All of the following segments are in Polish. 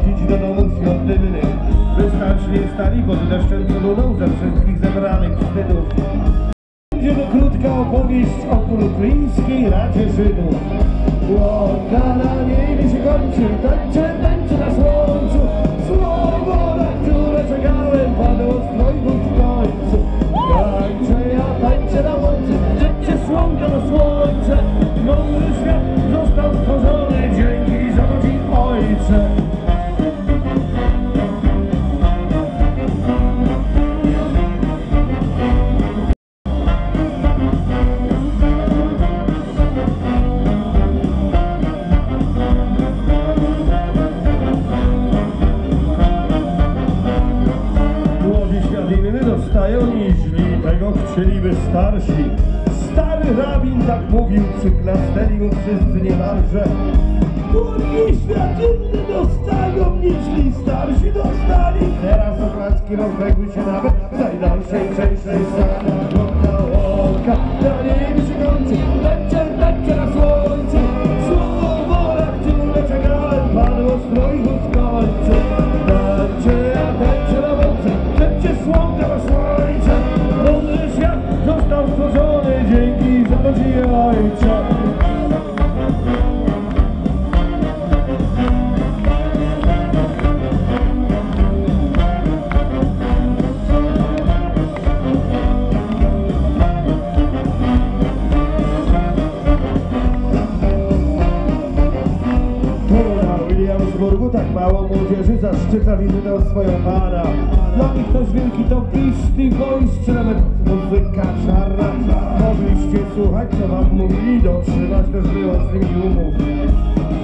chodzić do domów świątynnych. Wystrasznie stali pod deszczem co nudą ze wszystkich zebranych wstydów. Będzie to krótka opowieść o kruklińskiej Radzie Żydów. Łąka na niebie się kończy, tańczę, tańczę na słońcu. Słowo, na które czekałem, padło z trojków w końcu. Tańczę, ja tańczę na łące, życie słonka na słońce. Świat inny dostają nieźli, tego chcieliby starsi. Stary rabin tak mówił, przyklasnęli mu wszyscy niemalże. Młodzi świat inny dostają nieźli, starsi dostali. Teraz oklaski rozległy się nawet w najdalszej części się Williamsburgu tak mało młodzieży zaszczyca wizytą swoją pana. Dla nich też wielki to Beastie Boys, czy nawet muzyka czarna. Mogliście słuchać, co wam mówili, dotrzymać też było z nimi umów.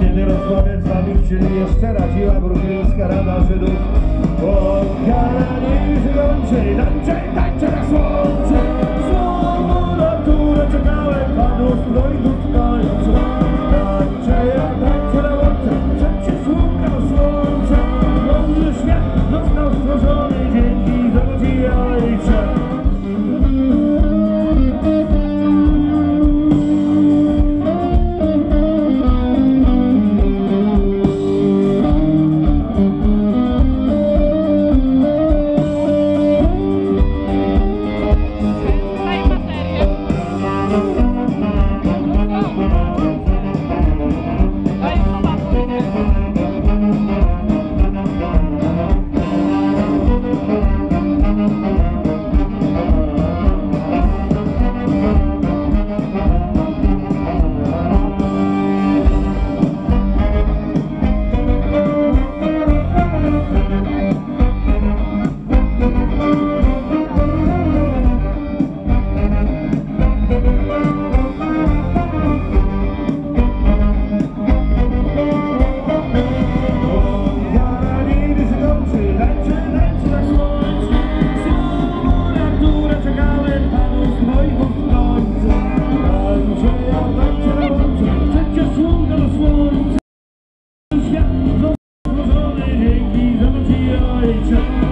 Kiedy rozmawiać z wami chcieli jeszcze radziła bruklińska Rada Żydów. O, karanie się kończy, tańczę, tańczę na słońce. 这一